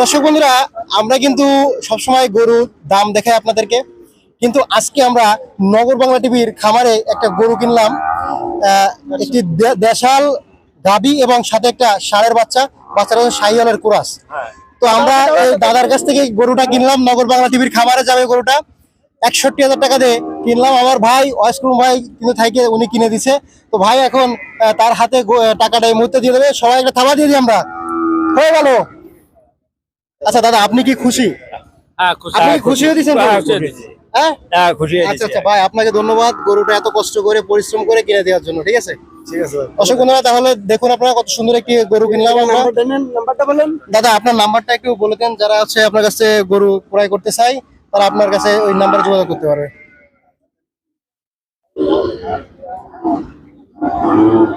দর্শক বন্ধুরা, আমরা কিন্তু সবসময় গরু দাম দেখাই আপনাদেরকে। কিন্তু আজকে আমরা নগর বাংলা টিভির খামারে একটা গরু কিনলাম। একটি দেশাল গাবি এবং সাথে একটা ষাঁড়ের বাচ্চা। বাচ্চাটা শাহিওয়ালের কুরাস। তো আমরা দাদার কাছ থেকে গরুটা কিনলাম নগর বাংলা টিভির খামারে যাবে গরুটা। একষট্টি হাজার টাকা দিয়ে কিনলাম। আমার ভাই ওয়াইসকুম ভাই কিন্তু থাইকে উনি কিনে দিছে। তো ভাই এখন আহ, তার হাতে টাকাটা এই মুহূর্তে দিয়ে দেবে। সবাই একটা থাবা দিয়ে দিই আমরা। হয়ে গেল। আচ্ছা দাদা আপনি কি খুশি? হ্যাঁ খুশি। আপনি খুশি। হয়ে দিয়েছেন হ্যাঁ, খুশি হয়েছি। হ্যাঁ? হয়ে আচ্ছা আচ্ছা ভাই আপনাকে ধন্যবাদ। গরুটা এত কষ্ট করে পরিশ্রম করে কিনে দেওয়ার জন্য ঠিক আছে? ঠিক আছে। অশোক ধন্যবাদ তাহলে দেখুন আপনারা কত সুন্দর একটি গরু কিনলাম আমরা। নাম্বারটা বলেন। দাদা আপনার নাম্বারটা একটু বলে দেন যারা হচ্ছে আপনার কাছে গরু ক্রয় করতে চাই তারা আপনার কাছে ওই নাম্বারে যোগাযোগ করতে পারবে পাইছো? আচ্ছা, আমি বলব।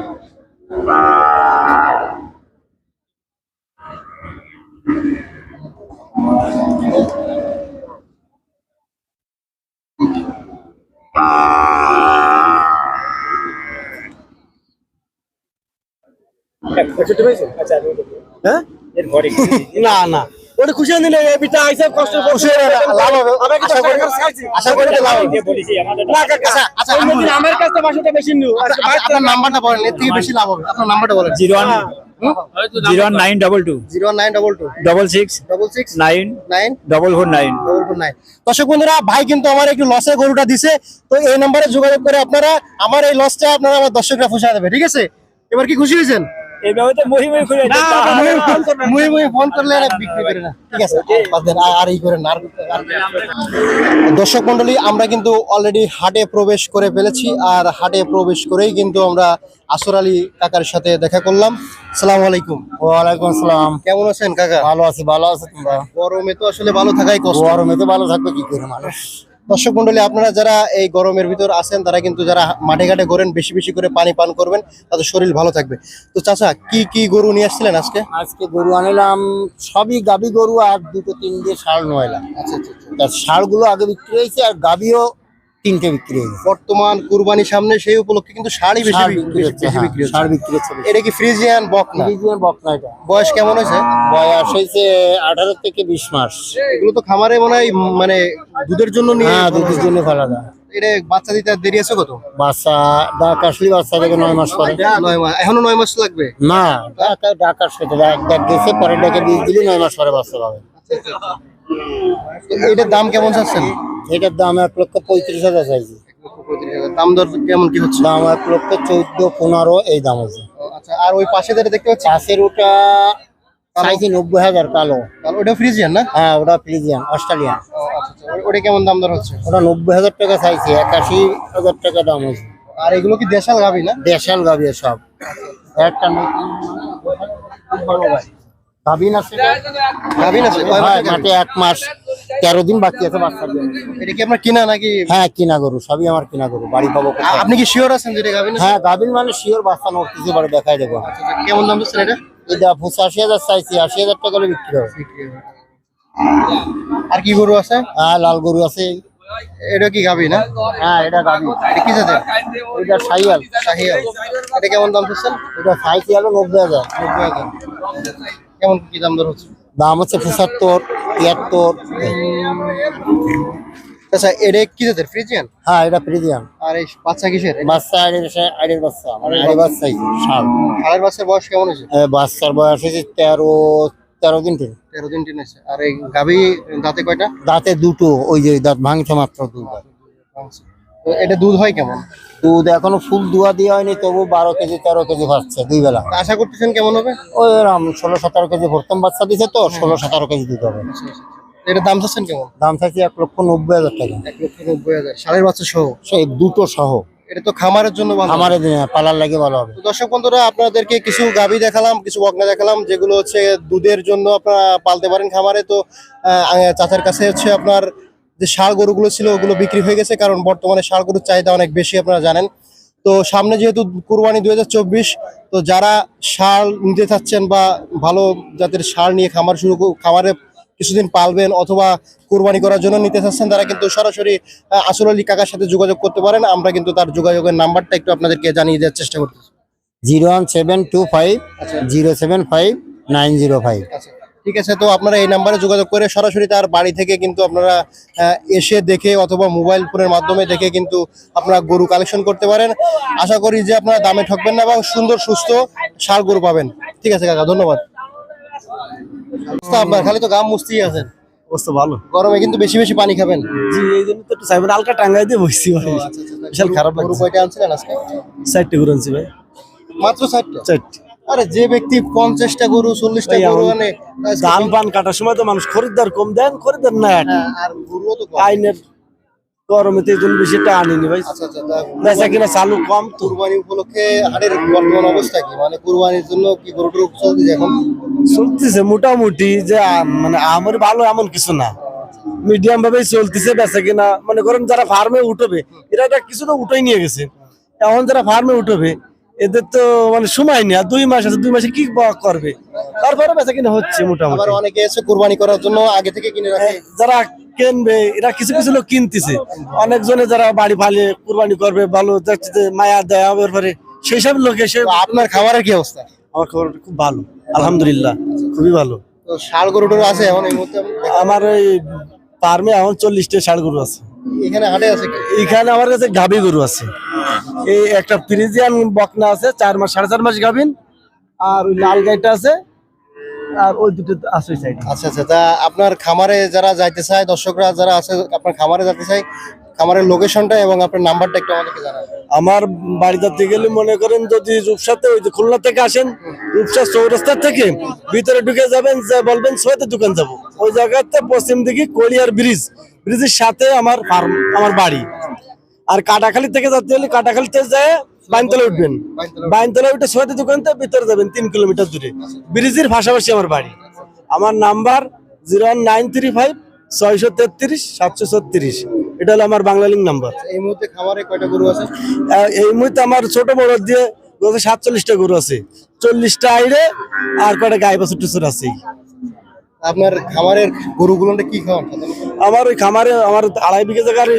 হ্যাঁ? ঘরে কি? না না। ওটা খুশি হয়ে নিলে পিঠা আইসা কষ্ট খুশি হয়ে লাভ হবে। আশা করি- আশা করি লাভ হবে। যে বলেছি আমাদের না, কাকা, আচ্ছা, আচ্ছা, অন্যদিন আমার কাছে বাসাটা বেশি। আজকে আপনার- নাম্বারটা বলেন এর থেকে বেশি লাভ হবে। আপনার নাম্বারটা বলেন। Zero one zero one nine double two. Zero nine double two. Double six double six nine nine double four nine. Double two nine. দর্শক বন্ধুরা ভাই কিন্তু আমার একটু লসে গরুটা দিছে। তো এই নাম্বারে যোগাযোগ করে আপনারা আমার এই লসটা আপনারা আমার দর্শকরা ফুসা দেবে ঠিক আছে? এবার কি খুশি হয়েছেন? এইভাবে তো মহি মহি খুলে না, না, মুহি মুহি ফোন করবেন। মুই মুই ফোন করলে বিক্রি করে না। ঠিক আছে আর- আর এই না, দর্শক মন্ডলী আমরা কিন্তু অলরেডি হাটে প্রবেশ করে ফেলেছি আর হাটে প্রবেশ করেই কিন্তু আমরা আসর আলী কাকার সাথে দেখা করলাম। সালাম আলাইকুম। ওয়ালাইকুম আসসালাম। কেমন আছেন কাকা? ভালো আছি ভালো আছো তোমরা। গরমে তো আসলে ভালো থাকাই কষ্ট। গরমে তো ভালো থাকবে কি করে মানুষ? দর্শক মন্ডলী আপনারা যারা এই গরমের ভিতর আছেন তারা কিন্তু যারা মাঠে ঘাটে করেন বেশি বেশি করে পানি পান করবেন তাদের শরীর ভালো থাকবে। তো চাচা কি কি গরু নিয়ে আসছিলেন আজকে? আজকে গরু আনিলাম সবই গাবি গরু আর দুটো তিন দিয়ে সার নয়লাম আচ্ছা আচ্ছা আচ্ছা। তার ষাড়গুলো আগে বিক্রি হয়েছে আর গাবিও তিনটে বিক্রি হয়েছে। বর্তমান কুরবানি সামনে সেই উপলক্ষে কিন্তু শাড়ি বেশি বিক্রি হচ্ছে হ্যাঁ, বিক্রি হচ্ছে। এটা কি ফ্রিজিয়ান বক না ফ্রিজিয়ান বকনা এটা। বয়স কেমন হয়েছে? বয়স হয়েছে আঠারো থেকে বিশ মাস। এগুলো তো খামারে মনে হয় মানে দুধের জন্য নিয়ে হ্যাঁ দুধের জন্য ফেলা যায়। এটা বাচ্চা দিতে দেরি আছে কত? বাচ্চা ডাক আসলে বাচ্চা থেকে নয় মাস পরে। নয় মাস। এখনও নয় মাস লাগবে? না ডাক ডাক আসবে ডাক ডাক গেছে পরে ডাকে বীজ দিলে নয় মাস পরে বাচ্চা পাবে। তো এটার দাম কেমন চাচ্ছেন? এটার দাম এক লক্ষ পঁয়ত্রিশ হাজার চাইছি। দাম দর কেমন কি হচ্ছে? দাম এক লক্ষ চৌদ্দ পনেরো এই দাম আছে। আচ্ছা আর ওই পাশে যেটা দেখতে পাচ্ছি চাষের ওটা চাইছি নব্বই হাজার কালো। ওটা ফ্রিজিয়ান না? হ্যাঁ ওটা ফ্রিজিয়ান অস্ট্রেলিয়ান। ও, আচ্ছা, আচ্ছা। ওটা কেমন দাম দর হচ্ছে? ওটা নব্বই হাজার টাকা চাইছি একাশি হাজার টাকা দাম হয়েছে আর এগুলো কি দেশাল গাবি না? দেশাল গাভি সব। একটা গাভিন আছে গাবি হ্যাঁ? মাঠে এক মাস তেরো দিন বাকি আছে এটা কি আপনার কিনা নাকি? হ্যাঁ কিনা গরু সবই আমার কিনা গরু বাড়ি পাবো আপনি কি শিওর আছেন যেটা গাবি হ্যাঁ গাভিন মানে শিওর বাচ্চা নড়তেছে বাড়ি দেখাই দেবো। আচ্ছা, কেমন দাম দিচ্ছেন এটা? এটা পঁচাশি হাজার চাইছি আশি হাজার টাকা বিক্রি হবে। আর কি গরু আছে? হ্যাঁ লাল গরু আছে। এটা কি গাবি না? হ্যাঁ এটা গাভি। এটা কি এটা সাইয়াল। শাহিয়াল এটা কেমন দাম দিচ্ছেন এটা হলো নব্বই হাজার। নব্বই হাজার। কেমন কি দাম দর হচ্ছে? দাম হচ্ছে পঁচাত্তর তিয়াত্তর। আচ্ছা এটা কি জাতের? ফ্রিজিয়ান? হ্যাঁ এটা ফ্রিজিয়ান। আর এই বাচ্চা কিসের? বাচ্চা বাচ্চা আড়ের বাচ্চা সাল। খালের বাচ্চার বয়স কেমন হয়েছে? এ, বাচ্চার বয়স হয়েছে তেরো তেরো দিন। তেরো দিন টিন আছে আর এই গাভি দাঁতে কয়টা? দাঁতে দুটো ওই যে দাঁত ভাঙছে মাত্র দুবার তো এটা দুধ হয় কেমন? দুধ এখনও ফুল দুয়া দেওয়া হয়নি তবু বারো কেজি তেরো কেজি পাচ্ছে দুই বেলা। তা আশা করতেছেন কেমন হবে? ওই রাম ষোলো সতেরো কেজি প্রথম বাচ্চা দিছে তো ষোলো সতেরো কেজি দুধ হবে। এটার দাম চাচ্ছেন কেমন? দাম এক লক্ষ নব্বই হাজার টাকা। এক লক্ষ নব্বই হাজার। সাড়ের বাচ্চা সহ? সেই দুটো সহ। এটা তো খামারের জন্য পালার লাগে ভালো হবে। তো দর্শক বন্ধুরা আপনাদেরকে কিছু গাভী দেখালাম কিছু বকনা দেখালাম যেগুলো হচ্ছে দুধের জন্য আপনারা পালতে পারেন খামারে। তো চাচার কাছে হচ্ছে আপনার যে ষাড় গরুগুলো ছিল ওগুলো বিক্রি হয়ে গেছে কারণ বর্তমানে সার গরুর চাহিদা অনেক বেশি আপনারা জানেন। তো সামনে যেহেতু কুরবানি দুই হাজার চব্বিশ তো যারা সার নিতে চাচ্ছেন বা ভালো জাতের সার নিয়ে খামার শুরু খামারে কিছুদিন পালবেন অথবা কোরবানি করার জন্য নিতে চাচ্ছেন তারা কিন্তু সরাসরি আসল আলী কাকার সাথে যোগাযোগ করতে পারেন। আমরা কিন্তু তার যোগাযোগের নাম্বারটা একটু আপনাদেরকে জানিয়ে দেওয়ার চেষ্টা করতেছি। Zero one seven two five zero seven five nine zero five. আচ্ছা। ঠিক আছে তো আপনারা এই নাম্বারে যোগাযোগ করে সরাসরি তার বাড়ি থেকে কিন্তু আপনারা এসে দেখে অথবা মোবাইল ফোনের মাধ্যমে দেখে কিন্তু আপনারা গরু কালেকশন করতে পারেন। আশা করি যে আপনারা দামে ঠকবেন না এবং সুন্দর সুস্থ সার গরু পাবেন। ঠিক আছে কাকা ধন্যবাদ। আপনার? খালি তো গাম মুস্তি আছেন। অবস্থা ভালো। গরমে কিন্তু বেশি বেশি পানি খাবেন। জি এই জন্য তো একটু চাইবেন হালকা টাঙ্গাই দিয়ে বসছি ভাই। বিশাল খারাপ গরু কয়টা আনছিলেন আজকে? চারটে ঘুরে আনছি ভাই। মাত্র ষাটটা? চারটে আরে যে ব্যক্তি পঞ্চাশটা গরু চল্লিশটা গরু আনে ধান পান কাটার সময় তো মানুষ খরিদ্দার কম দেন খরিদ্দার না হ্যাঁ, আর গরুও তো আইনের গরমে তো জন্য বেশি একটা আনিনি ভাই। আচ্ছা আচ্ছা বেচা কিনা চালু কম কুরবানি উপলক্ষে হাটের বর্তমান অবস্থা কি? মানে কুরবানির জন্য কি গরু চলতেছে এখন? চলতেছে মোটামুটি যে মানে আমার ভালো এমন কিছু না। মিডিয়াম ভাবে চলতেছে বেচা কিনা। মনে করেন যারা ফার্মে উঠবে এরা একটা কিছু তো উঠেই নিয়ে গেছে। এখন যারা ফার্মে উঠবে এদের তো মানে সময় নেই আর দুই মাস আছে দুই মাসে কি করবে? তারপরে বেচা কিনা হচ্ছে আবার মোটামুটি। অনেকে এসে কুরবানি করার জন্য আগে থেকে কিনে রাখে। যারা কিনবে এরা কিছু কিছু লোক কিনতেছে। অনেকজনে যারা বাড়ি ফালে কুরবানি করবে ভালো দেখছে যে মায়া দেয় আবার পরে সেই সব লোক এসে আপনার খাবারের কি অবস্থা? আমার খবর খুব ভালো আলহামদুলিল্লাহ খুবই ভালো। ষাড় গরু টরু আছে এখন এই মুহূর্তে? আমার ওই ফার্মে এখন চল্লিশটা ষাড় গরু আছে। এখানে হাটে আছে এখানে আমার কাছে গাভী গরু আছে। এই একটা ফ্রিজিয়ান বকনা আছে চার মাস সাড়ে চার মাস গাভিন আর ওই লাল গাইটা আছে আর ওই দুটো আছে আচ্ছা আচ্ছা তা আপনার খামারে যারা যাইতে চায় দর্শকরা যারা আছে আপনার খামারে যেতে চায় খামারের লোকেশনটা এবং আপনার নাম্বারটা একটু আমাদেরকে আমার বাড়ি যাতে গেলে মনে করেন যদি রূপসাতে ওই যে খুলনা থেকে আসেন রূপসা চৌরাস্তা থেকে ভিতরে ঢুকে যাবেন যে বলবেন সোয়েতে দোকান যাব। ওই জায়গাতে পশ্চিম দিকে কলিয়ার ব্রিজ ব্রিজের সাথে আমার ফার্ম আমার বাড়ি। আর কাটাখালি থেকে যাতে হলে কাটাখালিতে যায় বাইনতলা উঠবেন। বাইনতলা উঠে সোয়েতে দোকানতে ভিতরে যাবেন তিন কিলোমিটার দূরে। ব্রিজের পাশাপাশি আমার বাড়ি। আমার number zero nine three five ছয়শো তেত্রিশ সাতশো ছত্রিশ। এটা হলো আমার বাংলা লিঙ্ক নাম্বার। এই মুহূর্তে খামারে কয়টা গরু আছে? এই মুহূর্তে আমার ছোট বড় দিয়ে গরু সাতচল্লিশটা গরু আছে। চল্লিশটা আইরে আর কয়টা গাই বাছুর টুসুর আছে। আপনার খামারের গরুগুলো কি খাওয়ান আমার ওই খামারে আমার আড়াই বিঘা জায়গার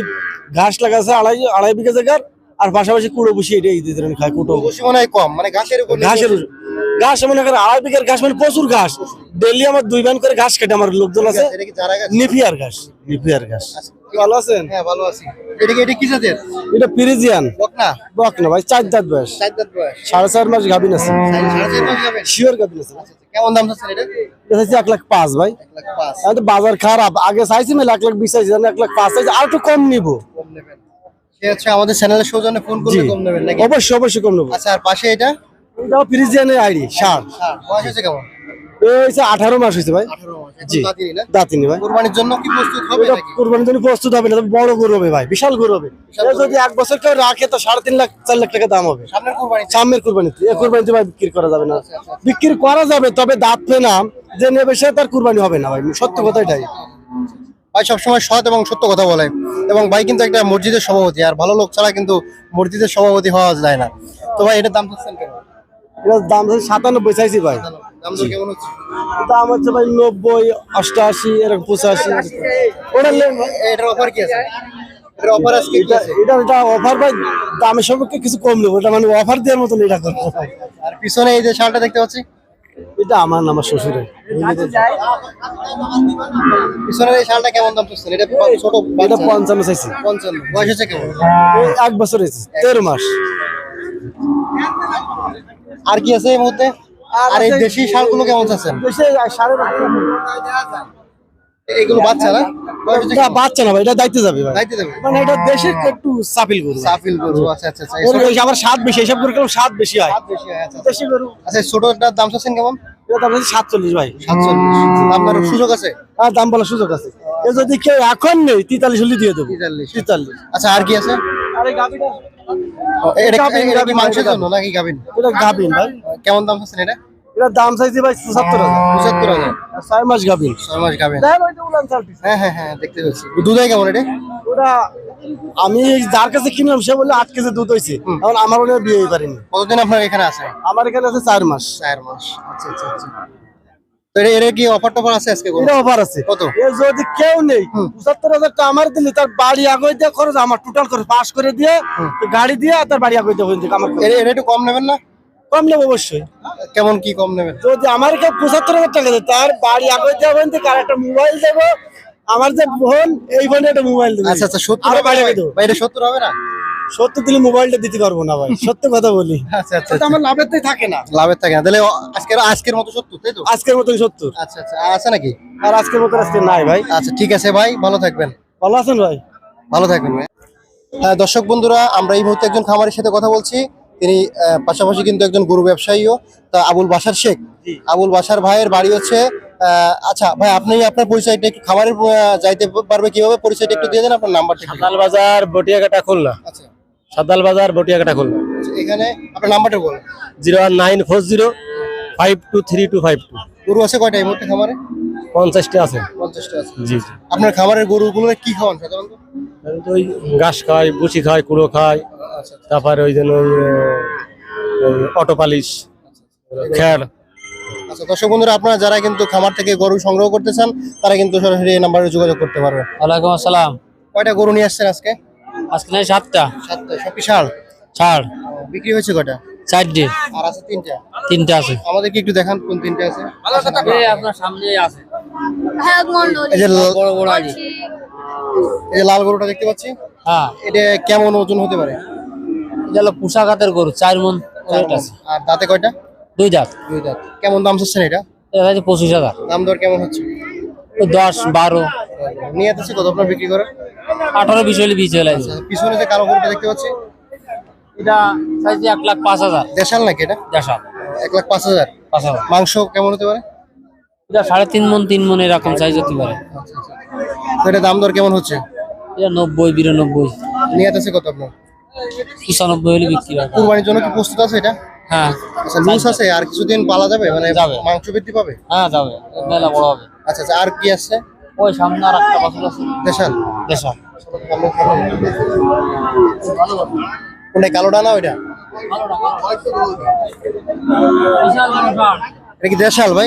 ঘাস লাগাছে আড়াই আড়াই বিঘা জায়গার আর পাশাপাশি কুড়ো বসি এটাই খায় কুটো। বসে মনে হয় কম মানে ঘাসের উপর ঘাসের ঘাস মনে করেন আড়াই বিঘার ঘাস মানে প্রচুর ঘাস। ডেলি আমার দুই ব্যান করে ঘাস কাটে আমার লোকজন আছে। নিপিয়ার ঘাস নিপিয়ার ঘাস। ভালো আছেন? হ্যাঁ ভালো আছি। এটা কি এটা কি জাতের? এটা পিরিজিয়ান বকনা? বক ভাই চার দাঁত বয়স। চার দাঁত বয়স। সাড়ে চার মাস আছে। শিওর গাভিন? আছে। কেমন দাম চাচ্ছেন এটা? এটা এক লাখ পাঁচ ভাই। এক বাজার খারাপ। আগে চাইছি না এক লাখ বিশ চাইছি এক লাখ পাঁচ চাইছি। আর একটু কম নিবো। কম নেবেন। সে হচ্ছে আমাদের চ্যানেলের সৌজন্যে ফোন করলে জি। কম নেবেন নাকি? অবশ্যই অবশ্যই কম নেব। আচ্ছা আর পাশে এটা? এটাও ফ্রিজিয়ানের আইডি ষাট। বয়স হয়েছে কেমন? এ আঠারো মাস হয়েছে ভাই। জি। দাঁতিনি ভাই। কোরবানির জন্য কি প্রস্তুত হবে কোরবানির জন্য প্রস্তুত হবে না বড় গরু হবে ভাই বিশাল গরু হবে। যদি এক বছর কেউ রাখে তো সাড়ে তিন লাখ চার লাখ টাকা দাম হবে। সামনের কোরবানি। এ কুরবানিতে ভাই বিক্রি করা যাবে না। বিক্রি করা যাবে তবে দাঁত না। যে নেবে সে তার কুরবানি হবে না ভাই সত্য কথা এটাই। ভাই সবসময় সৎ এবং সত্য কথা বলে। এবং ভাই কিন্তু একটা মসজিদের সভাপতি আর ভালো লোক ছাড়া কিন্তু মসজিদের সভাপতি হওয়া যায় না। তো ভাই এটার দাম চাচ্ছেন এটার দাম হচ্ছে সাতানব্বই চাইছি ভাই। দাম কেমন হচ্ছে? ভাই নব্বই অষ্টআশি এরকম পঁচাশি। ওটা এটার অফার কি আছে? অফার এটা অফার ভাই দামের সম্পর্কে কিছু কম নেব। এটা মানে অফার দেওয়ার মতন এটা করব। আর পিছনে এই যে শালটা দেখতে পাচ্ছি? এটা আমার না আমার শ্বশুরের। পিছনের এই শালটা কেমন দাম এটা ছোট এটা পঞ্চান্ন চাইছি। পঞ্চান্ন। বয়স হচ্ছে কেমন? এক বছর হয়েছে তেরো মাস। আর কি আছে এই মুহূর্তে? আর এই দেশি শালগুলো কেমন চাচ্ছেন? বেশি বাচ্চা না? বয়স হচ্ছে এটা কেমন? বাচ্চা না ভাই এটা দায়িত্ব যাবে ভাই। দাইতে দেবে মানে এটা দেশের একটু সাফিল গরু সাফিল গরু আচ্ছা আচ্ছা আচ্ছা। আবার স্বাদ বেশি এসব গরু স্বাদ বেশি হয়। সাত বেশি হয়, আচ্ছা আচ্ছা। দেশি গরু। আচ্ছা ছোটটার দাম চাচ্ছেন কেমন? এটা দাম হচ্ছে সাতচল্লিশ ভাই। সাতচল্লিশ। আপনার সুযোগ আছে? আর দাম বলার সুযোগ আছে। এ যদি কেউ এখন নেই তেতাল্লিশ হলে দিয়ে দেবো। তেতাল্লিশ। তেতাল্লিশ। আচ্ছা আর কি আছে? আরে গাবিটা এটা গাভিন, এটা মাংসের জন্য নাকি গাভিন? এটা গাবিন ভাই। কেমন দাম এটা? এটার দাম চাইছি ভাই পঁচাত্তর হাজার। পঁচাত্তর হাজার। ছয় মাস গাবিন ছয় মাস গাভিন। দেখেন ওই যে উলান চালতিছে। হ্যাঁ হ্যাঁ হ্যাঁ দেখতে পাচ্ছি। দুধ হয় কেমন এটা? ওটা আমি যার কাছে কিনলাম সে বললে আট কেজি দুধ হয়েছে আমার বিয়ে পারিনি। কতদিন আপনার এখানে আছে? আমার এখানে আছে চার মাস। চার মাস। আচ্ছা আচ্ছা আচ্ছা। তো এটা- এটা কি অফার টফার আছে আজকে গরু? অফার আছে। কত? এ যদি কেউ নেই পঁচাত্তর হাজার টাকা আমার দিলি তার বাড়ি আগে দিয়ে খরচ আমার টোটাল খরচ পাস করে দিয়ে গাড়ি দিয়ে তার বাড়ি আগে দিয়ে আমার খরচ। এটা এটা একটু কম নেবেন না? কম নেব অবশ্যই। কেমন কি কম নেবেন? যদি আমার কেউ পঁচাত্তর হাজার টাকা দেয় তার বাড়ি আগে দিয়ে আর একটা মোবাইল দেবো। আমার যে ফোন এই ফোনে একটা মোবাইল দেবো। আচ্ছা আচ্ছা সত্তর বাড়ি আগে দেবো। এটা সত্তর হবে না? সত্য দিলে মোবাইলটা দিতে পারব না ভাই সত্য কথা বলি। আচ্ছা আচ্ছা আমার লাভের তো থাকে না। লাভের থাকে না। তাহলে আজকের আজকের মতো সত্তর তাই তো? আজকের মতন সত্তর। আচ্ছা আচ্ছা। আছে নাকি? আর আজকের মতন আজকে নাই ভাই। আচ্ছা ঠিক আছে ভাই ভালো থাকবেন। ভালো আছেন ভাই? ভালো থাকবেন ভাই। হ্যাঁ দর্শক বন্ধুরা আমরা এই মুহূর্তে একজন খামারের সাথে কথা বলছি। তিনি পাশাপাশি কিন্তু একজন গরু ব্যবসায়ীও। তা আবুল বাসার শেখ। আবুল বাসার ভাইয়ের বাড়ি হচ্ছে আহ, আচ্ছা ভাই আপনি আপনার পরিচয়টা একটু খামারের যাইতে পারবে কীভাবে? পরিচয়টা একটু দিয়ে দেন আপনার নাম্বারটা। বাজার বটিয়াকাটা খুলনা। আচ্ছা। সাতাল বাজার বটিয়াকাটা খুলনা। আচ্ছা, এখানে আপনার নাম্বারটা বলুন। Zero one nine four zero five two three two five two. গরু আছে কয়টা এই মুহূর্তে খামারে? পঞ্চাশটা আছে। পঞ্চাশটা আছে। জি জি। আপনার খামারের গরুগুলো কি খাওয়ান সাধারণত? তো ওই ঘাস খায় বুসি খায় কুড়ো খায় আচ্ছা তারপরে ওই জন্য ওই, অটো পালিশ খ্যার আচ্ছা দর্শক বন্ধুরা আপনারা যারা কিন্তু খামার থেকে গরু সংগ্রহ করতে চান তারা কিন্তু সরাসরি এই নাম্বারে যোগাযোগ করতে পারবেন। ওয়ালাইকুম আসসালাম। কয়টা গরু নিয়ে আসছেন আজকে? আজকে নাই সাতটা? সাতটা সব বিশাল ছাড় বিক্রি হয়েছে কয়টা? চারটে। আর আছে তিনটা? তিনটা আছে। আমাদেরকে একটু দেখান কোন তিনটা আছে। আপনার সামনে আছে। এই যে বড় বড় আলি। এই যে লাল গরুটা দেখতে পাচ্ছি? হ্যাঁ। এটা কেমন ওজন হতে পারে? এটা হলো পোশাকাতের গরু চার মন আর দাঁতে কয়টা? দুই দাঁত। দুই দাঁত। কেমন দাম চাচ্ছেন এটা? এটা হচ্ছে পঁচিশ হাজার। দাম দর কেমন হচ্ছে? দশ বারো। নিয়ে যাচ্ছে কত আপনার বিক্রি করে আঠারো বিশ হলে লাগবে আচ্ছা, পিছনে যে কালো গরুটা দেখতে পাচ্ছি। এটা চাইছে এক লাখ পাঁচ হাজার। দেশাল নাকি এটা? দেশাল। এক লাখ পাঁচ হাজার। পাঁচ হাজার। মাংস কেমন হতে পারে? এটা সাড়ে তিন মন তিন মন এরকম সাইজ হতে পারে। এটা দাম দর কেমন হচ্ছে? এটা নব্বই বিরানব্বই। নিয়ে যাচ্ছে কত আপনার? পঁচানব্বই হলে বিক্রি হয়। কুরবানির জন্য কি প্রস্তুত আছে এটা? হ্যাঁ। আচ্ছা লুজ আছে আর কিছুদিন পালা যাবে? মানে যাবে। মাংস বৃদ্ধি পাবে? হ্যাঁ যাবে। মেলা বড় হবে। আচ্ছা আচ্ছা আর কি আসছে ওই সামনে আর একটা বছর আছে। দেশাল। দেড়শো কোনটা কালোটা না ওইটা? এটা কি দেশাল ভাই?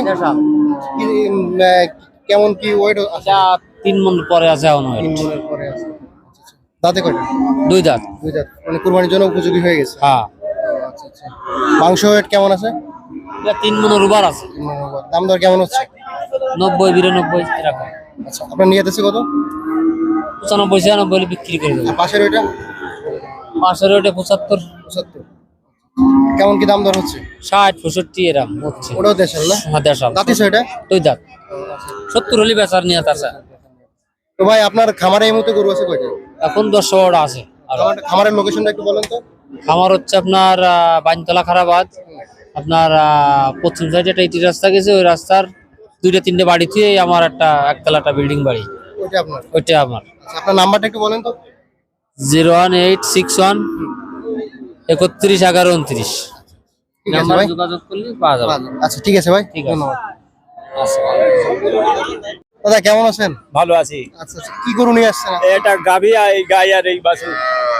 কেমন কি ওয়েট আছে? আচ্ছা তিন মন পরে আছে এখন তিন মনের পরে আছে। আচ্ছা, আচ্ছা। দাঁতে কয়টা? দুই দাঁত। দুই দাঁত। মানে কুরবানির জন্য উপযোগী হয়ে গেছে? হ্যাঁ। আচ্ছা আচ্ছা। মাংস ওয়েট কেমন আছে? এটা তিন মনের উবার আছে। দাম দর কেমন হচ্ছে? নব্বই বিরানব্বই এরকম। আচ্ছা আপনার নিয়ে যাচ্ছে কত? পঁচানব্বই ছিয়ানব্বই হলে বিক্রি করে দেবো। পাশের ওইটা? পাশের ওটা পঁচাত্তর। পঁচাত্তর। কেমন কি দাম দর হচ্ছে? ষাট পঁয়ষট্টি এরকম হচ্ছে। ওটাও দেশাল না? হ্যাঁ দাঁতিস ওইটা দুই দাঁত। সত্তর হলে বেচার নিয়ে আছে তো ভাই আপনার খামারে এই মুহূর্তে গরু আছে কয়টা? এখন দশ বারোটা আছে। আর। খামার- খামারের লোকেশনটা একটু বলেন তো। আমার হচ্ছে আপনার বাইনতলা খারাবাদ। আপনার পশ্চিম সাইডে একটা ইটি রাস্তা গেছে। ওই রাস্তার দুইটা তিনটে বাড়ি থেকে আমার একটা একতলা একটা বিল্ডিং বাড়ি। ওইটা আপনার? ওইটা আমার। আপনার নাম্বারটা একটু বলেন তো। Zero one eight six one একত্রিশ এগারো উনত্রিশ। ঠিক আছে ভাই। যোগাযোগ করলে পাওয়া যাবে। আচ্ছা ঠিক আছে ভাই। ধন্যবাদ। আচ্ছা। দাদা কেমন আছেন? ভালো আছি। আচ্ছা আচ্ছা কি গরু নিয়ে আসছেন এটা গাভি আর এই গাই আর এই বাছুর।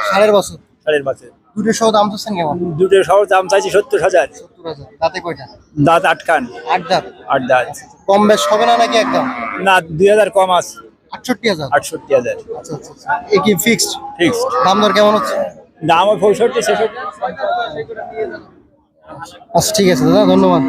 সাড়ের বছর? সাড়ের বাছুর। দুটো সহ দাম চাচ্ছেন কেমন? দুটো সহ দাম চাইছি সত্তর হাজার। সত্তর হাজার। দাঁতে কয়টা? দাঁত আটকান আট দাঁত। আট দাঁত। কম বেশ হবে না নাকি একদম? না দুই হাজার কম আছে। আটষট্টি হাজার। আটষট্টি হাজার। আচ্ছা আচ্ছা আচ্ছা। এ কি ফিক্সড ফিক্সড দাম দর কেমন হচ্ছে? দাম ওই পঁয়ষট্টি ছেষট্টি। আচ্ছা ঠিক আছে দাদা ধন্যবাদ।